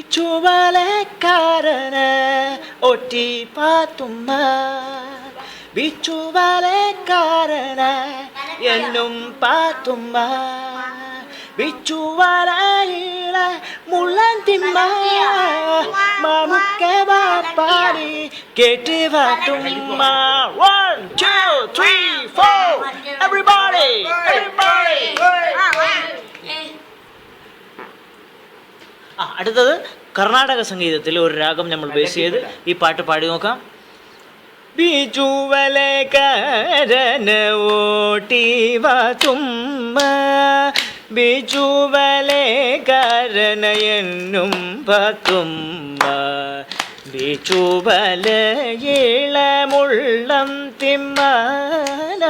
ബിച്ചുവലക്കാരന് ഒറ്റി പാത്തുമ്മ. ബിച്ചുവലക്കാരന് എന്നും പാത്തുമ്മ. ബിച്ചുവലയില മുള്ളന്തിമ്മ മമുക്ക പാടി കേട്ട് Pathumma one two three four ആ അടുത്തത് കർണാടക സംഗീതത്തിൽ ഒരു രാഗം നമ്മൾ ബേസ് ചെയ്ത് ഈ പാട്ട് പാടി നോക്കാം. ബിജുവലകരന ഓട്ടിവ തുമ്മ ബിജുവലകരന എന്നും പത്തുമ്മ ബിജുവല ഇളമുള്ളം തിമ്മന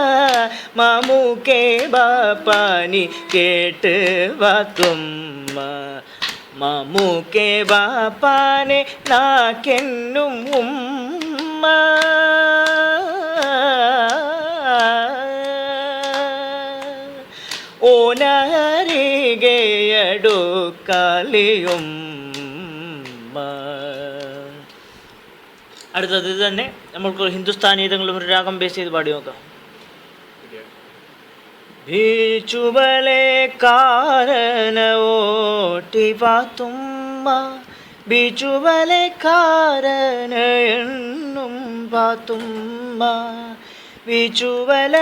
മമുക്കേ ബാപ്പാനി കേട്ട് വത്തുമ്മ മമുക്കെ ബാപ്പാനെ നാക്കെന്നും ഉമ്മ. ഓനരികയടുക്കാലിയും അടുത്തത് ഇത് തന്നെ. നമ്മൾക്ക് ഹിന്ദുസ്ഥാനി ഏതെങ്കിലും ഒരു രാഗം ബേസ് ചെയ്ത് പാടി നോക്കാം. ബീച്ചുവലെ കാരന കാരന എണ്ണും പാത്തുമ്മ ബീച്ചുവല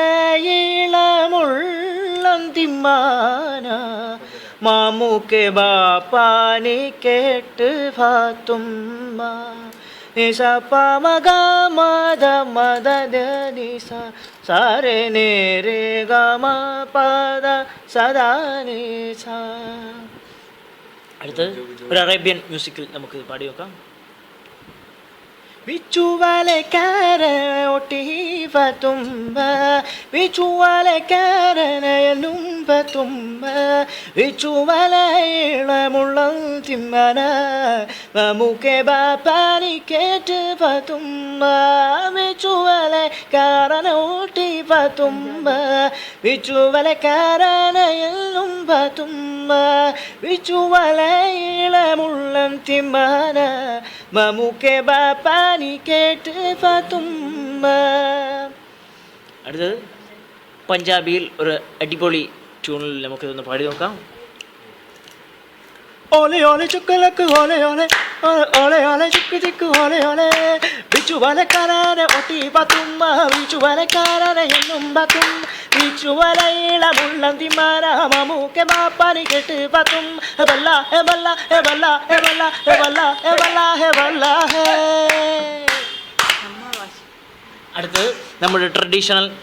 ഇളമുള്ളം തിമ്മാന മാമൂക്കെ ബാപ്പാനി കേട്ട് പാത്തുമ്മ നിസ പമഗ മദ മദ നിസ സാരെ നേരെ ഗമ പദ സദാ നിസ അടുത്തത് ഒരു അറേബ്യൻ മ്യൂസിക്കിൽ നമുക്ക് പാടി നോക്കാം. മമുക്കെ ബാപ്പാനി കേട്ട് പത്തുമ്പ വിച്ചുവലക്കാരനോട്ടി പത്തുമ്പ വിച്ചുവലക്കാരനയും പത്തുമ്പ വിച്ചുവല ഇളമുള്ളം തിമ്മാന മമുക്കെ ബാപ്പാനി കേട്ട് പത്തുമ്മ അടുത്തത് പഞ്ചാബിയിൽ ഒരു അടിപൊളി ട്യൂണിൽ നമുക്കിതൊന്ന് പാടി നോക്കാം. ഓലെ ഓലെ ചുക്കലക്ക് ഓലെ ഓലെ ഓലെ ഓലെ ചുക്ക് ചിക്ക് ഓലെ ഓലെ. ബിച്ചു വലക്കാരനെ ഒട്ടി പത്തുമ്മ ബിച്ചു വലക്കാരനെ എന്നും പത്തും. ബിച്ചു വലയില മുള്ളം തിമാര മമ്മൂക്കെ ബാപ്പാനി കെട്ട് പത്തും. എവല്ല എവല്ല എവല്ല എവല്ല എവല്ല എവല്ല എവല്ല ഹേ അടുത്ത് നമ്മുടെ ട്രഡീഷണൽ